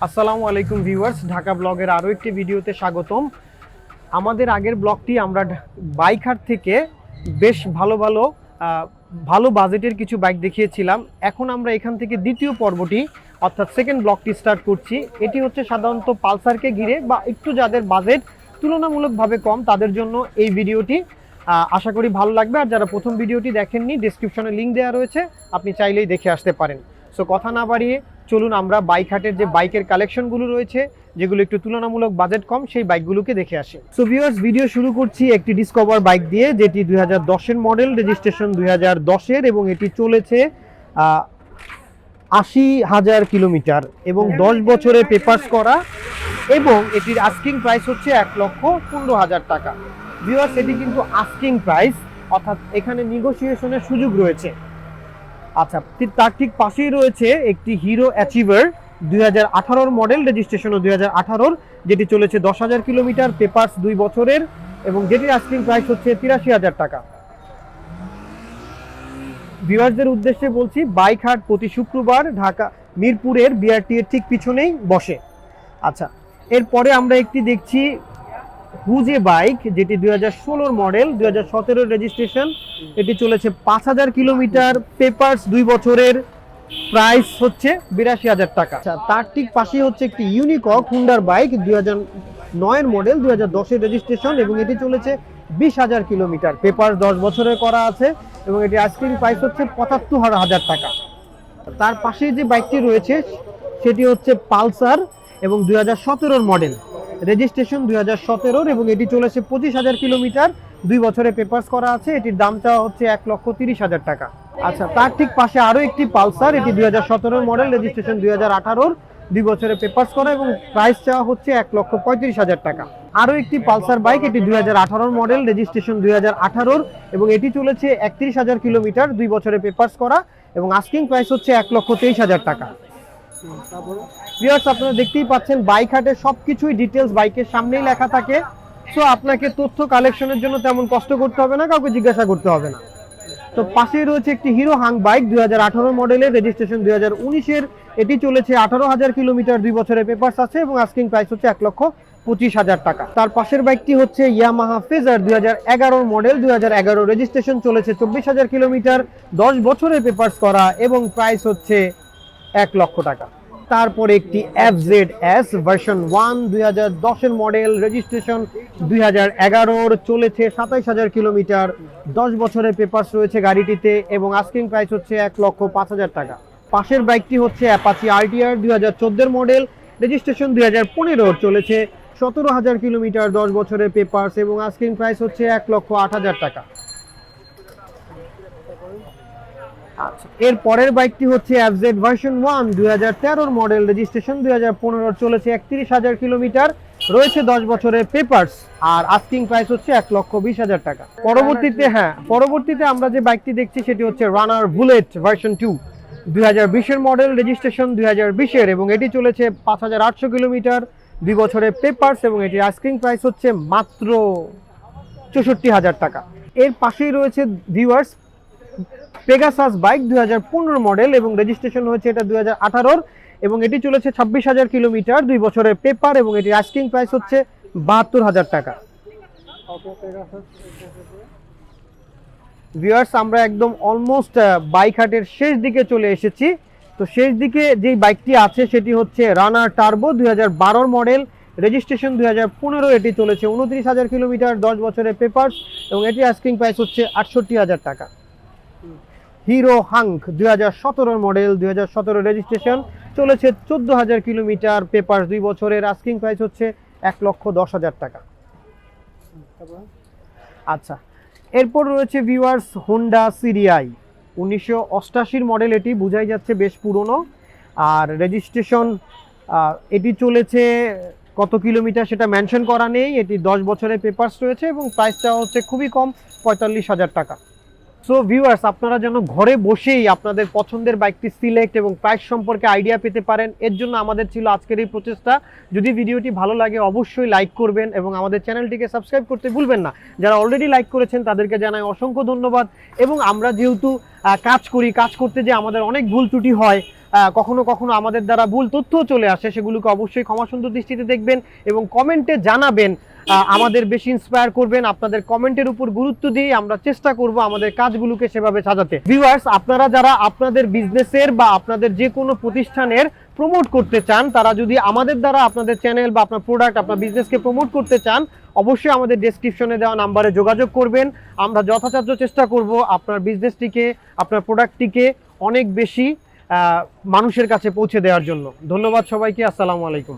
আসসালামু আলাইকুম ভিউয়ার্স, ঢাকা ব্লগের আরও একটি ভিডিওতে স্বাগতম। আমাদের আগের ব্লগটি আমরা ঢা- বাইক হাট থেকে বেশ ভালো ভালো ভালো বাজেটের কিছু বাইক দেখিয়েছিলাম। এখন আমরা এখান থেকে দ্বিতীয় পর্বটি, অর্থাৎ সেকেন্ড ব্লগটি স্টার্ট করছি। এটি হচ্ছে সাধারণত পালসারকে ঘিরে বা একটু যাদের বাজেট তুলনামূলকভাবে কম, তাদের জন্য এই ভিডিওটি। আশা করি ভালো লাগবে। আর যারা প্রথম ভিডিওটি দেখেননি ডিসক্রিপশনে লিঙ্ক দেওয়া রয়েছে, আপনি চাইলেই দেখে আসতে পারেন। সো কথা না বাড়িয়ে চলুন আমরা বাইক হাটের যে বাইকের কালেকশনগুলো রয়েছে, যেগুলো একটু তুলনামূলক বাজেট কম, সেই বাইকগুলোকে দেখে আসি। সো ভিউয়ার্স ভিডিও শুরু করছি একটি ডিসকভার বাইক দিয়ে, যেটি দুই হাজার দশের মডেল রেজিস্ট্রেশন দুই দশের, এবং এটি চলেছে আশি হাজার কিলোমিটার, এবং দশ বছরে পেপার্স করা, এবং এটির আস্কিং প্রাইস হচ্ছে এক লক্ষ পনেরো হাজার টাকা। ভিউয়ার্স এটি কিন্তু আস্কিং প্রাইস অর্থাৎ এখানে নিগোসিয়েশনের সুযোগ রয়েছে। আচ্ছা তার ঠিক পাশেই রয়েছে একটি হিরো অ্যাচিভার দুই হাজার আঠারোর মডেল রেজিস্ট্রেশনও দুই হাজার যেটি চলেছে দশ হাজার কিলোমিটার পেপার্স দুই বছরের, এবং যেটির আস্কিং প্রাইস হচ্ছে তিরাশি হাজার টাকা। ভিউয়ার্সদের উদ্দেশ্যে বলছি বাইক হাট প্রতি শুক্রবার ঢাকা, মিরপুরের বিআরটি এর ঠিক পিছনেই বসে। আচ্ছা এরপরে আমরা একটি দেখছি হুজে বাইক, যেটি দুই হাজার ষোলোর মডেল, দুই হাজার সতেরোর রেজিস্ট্রেশন এটি চলেছে পাঁচ হাজার কিলোমিটার পেপার্স দুই বছরের প্রাইস হচ্ছে বিরাশি হাজার টাকা। আচ্ছা তার ঠিক পাশেই হচ্ছে একটি ইউনিকক হুন্ডার বাইক দুই হাজার নয়ের মডেল দুই হাজার দশের রেজিস্ট্রেশন এবং এটি চলেছে বিশ হাজার কিলোমিটার। পেপার দশ বছরের করা আছে, এবং এটি আইসক্রিম প্রাইস হচ্ছে পঁচাত্তর হাজার টাকা। তার পাশে যে বাইকটি রয়েছে, সেটি হচ্ছে পালসার, এবং দুই হাজার সতেরোর মডেল রেজিস্ট্রেশন দুই হাজার সতেরোর এবং এটি চলেছে পঁচিশ হাজার কিলোমিটার। দুই বছরে পেপার্স করা আছে, এটির দাম চাওয়া হচ্ছে এক লক্ষ তিরিশ হাজার টাকা। আচ্ছা তার ঠিক পাশে আরও একটি পালসার, এটি দুই হাজার সতেরোর মডেল রেজিস্ট্রেশন দুই হাজার আঠারোর। দুই বছরে পেপার্স করা এবং প্রাইস চাওয়া হচ্ছে এক লক্ষ পঁয়ত্রিশ হাজার টাকা। আরও একটি পালসার বাইক এটি দুই হাজার আঠারোর মডেল রেজিস্ট্রেশন দুই হাজার আঠারোর এবং এটি চলেছে একত্রিশ হাজার কিলোমিটার, দুই বছরে পেপার্স করা এবং আস্কিং প্রাইস হচ্ছে এক লক্ষ তেইশ হাজার টাকা। ভিউয়ার্স আপনারা দেখতেই পাচ্ছেন বাইক হাটে সবকিছুই ডিটেলস বাইকের সামনেই লেখা থাকে। সো আপনাকে তথ্য কালেকশনের জন্য তেমন কষ্ট করতে হবে না, কাউকে জিজ্ঞাসা করতে হবে না। তো পাশেই রয়েছে একটি হিরো হাং বাইক দুই হাজার আঠারো মডেলের রেজিস্ট্রেশন দুই হাজার উনিশের। এটি চলেছে আঠারো হাজার কিলোমিটার দুই বছরের পেপার্স আছে এবং আস্কিং প্রাইস হচ্ছে এক লক্ষ পঁচিশ হাজার টাকা। তার পাশের বাইকটি হচ্ছে ইয়ামাহা ফেজার দুই হাজার এগারোর মডেল দুই হাজার এগারো রেজিস্ট্রেশন চলেছে চব্বিশ হাজার কিলোমিটার, দশ বছরের পেপার্স করা এবং প্রাইস হচ্ছে এক লক্ষ টাকা। তারপরে একটি F Z S version one দুই হাজার দশের মডেল রেজিস্ট্রেশন দুই হাজার এগারোর, চলেছে সাতাইশ হাজার কিলোমিটার, দশ বছরের পেপার্স রয়েছে গাড়িটিতে এবং আস্কিং প্রাইস হচ্ছে এক লক্ষ পাঁচ হাজার টাকা। পাশের বাইকটি হচ্ছে অ্যাপাচি আরটিআর দুই হাজার চোদ্দোর মডেল রেজিস্ট্রেশন দুই হাজার পনেরোর, চলেছে সতেরো হাজার কিলোমিটার, দশ বছরের পেপার্স এবং আস্কিং প্রাইস হচ্ছে এক লক্ষ আট হাজার টাকা আচ্ছা এর পরের বাইকটি হচ্ছে এফজেড ভার্সন ওয়ান দুই হাজার তেরোর মডেল রেজিস্ট্রেশন দুই হাজার পনেরো চলেছে একত্রিশ হাজার কিলোমিটার রয়েছে দশ বছরের পেপার্স আর আস্কিং প্রাইস হচ্ছে এক লক্ষ বিশ হাজার টাকা। পরবর্তীতে হ্যাঁ পরবর্তীতে আমরা যে বাইকটি দেখছি সেটি হচ্ছে রানার বুলেট ভার্সন টু দুই হাজার বিশের মডেল রেজিস্ট্রেশন দুই হাজার বিশের এবং এটি চলেছে পাঁচ হাজার আটশো কিলোমিটার দুই বছরের পেপার্স এবং এটির আস্কিং প্রাইস হচ্ছে মাত্র চৌষট্টি হাজার টাকা। এর পাশেই রয়েছে ভিউয়ার্স পেগাসাস বাইক দুই হাজার পনেরো মডেল এবং রেজিস্ট্রেশন হয়েছে এটা দুই হাজার এবং এটি চলেছে ছাব্বিশ হাজার কিলোমিটার, দুই বছরের পেপার এবং এটির আস্কিং প্রাইস হচ্ছে বাহাত্তর হাজার টাকা। ভিউয়ার্স আমরা একদম অলমোস্ট বাইক হাটের শেষ দিকে চলে এসেছি। তো শেষ দিকে যেই বাইকটি আছে, সেটি হচ্ছে রানার টার্বো দুই হাজার মডেল রেজিস্ট্রেশন দুই হাজার পনেরো, এটি চলেছে উনত্রিশ হাজার কিলোমিটার, দশ বছরের পেপার্স এবং এটি আস্কিং প্রাইস হচ্ছে আটষট্টি হাজার টাকা। হিরো হাঙ্ক দুই হাজার সতেরোর মডেল, দুই হাজার সতেরো রেজিস্ট্রেশন চলেছে চোদ্দ হাজার কিলোমিটার, পেপার দুই বছরের আস্কিং প্রাইস হচ্ছে এক লক্ষ দশ হাজার টাকা। আচ্ছা এরপর রয়েছে ভিউয়ার্স হোন্ডা সিরিয়াই উনিশশো অষ্টাশির মডেল এটি, বোঝাই যাচ্ছে বেশ পুরনো। আর রেজিস্ট্রেশন এটি চলেছে কত কিলোমিটার সেটা মেনশন করা নেই। এটি দশ বছরের পেপার্স রয়েছে এবং প্রাইসটা হচ্ছে খুবই কম, পঁয়তাল্লিশ হাজার টাকা। সো ভিউয়ার্স আপনারা যেন ঘরে বসেই আপনাদের পছন্দের বাইকটি সিলেক্ট এবং প্রাইস সম্পর্কে আইডিয়া পেতে পারেন, এর জন্য আমাদের ছিল আজকের এই প্রচেষ্টা। যদি ভিডিওটি ভালো লাগে, অবশ্যই লাইক করবেন এবং আমাদের চ্যানেলটিকে সাবস্ক্রাইব করতে ভুলবেন না। যারা অলরেডি লাইক করেছেন, তাদেরকে জানাই অসংখ্য ধন্যবাদ। এবং আমরা যেহেতু কাজ করি, কাজ করতে যে আমাদের অনেক ভুল ত্রুটি হয় কখনো কখনো আমাদের দ্বারা ভুল তথ্য চলে আসে, সেগুলোকে অবশ্যই ক্ষমা সুন্দর দৃষ্টিতে দেখবেন এবং কমেন্টে জানাবেন আমাদের বেশি ইন্সপায়ার করবেন, আপনাদের কমেন্টের উপর গুরুত্ব দিয়ে আমরা চেষ্টা করব আমাদের কাজগুলোকে সেভাবে সাজাতে। ভিউয়ার্স আপনারা যারা আপনাদের বিজনেসের বা আপনাদের যে কোনো প্রতিষ্ঠানের প্রমোট করতে চান, তারা যদি আমাদের দ্বারা আপনাদের চ্যানেল বা আপনার প্রোডাক্ট আপনার বিজনেসকে প্রমোট করতে চান, অবশ্যই আমাদের ডেসক্রিপশনে দেওয়া নাম্বারে যোগাযোগ করবেন। আমরা যথাসাধ্য চেষ্টা করব আপনার বিজনেসটিকে আপনার প্রোডাক্টটিকে অনেক বেশি মানুষের কাছে পৌঁছে দেওয়ার জন্য। ধন্যবাদ সবাইকে আসসালামু আলাইকুম।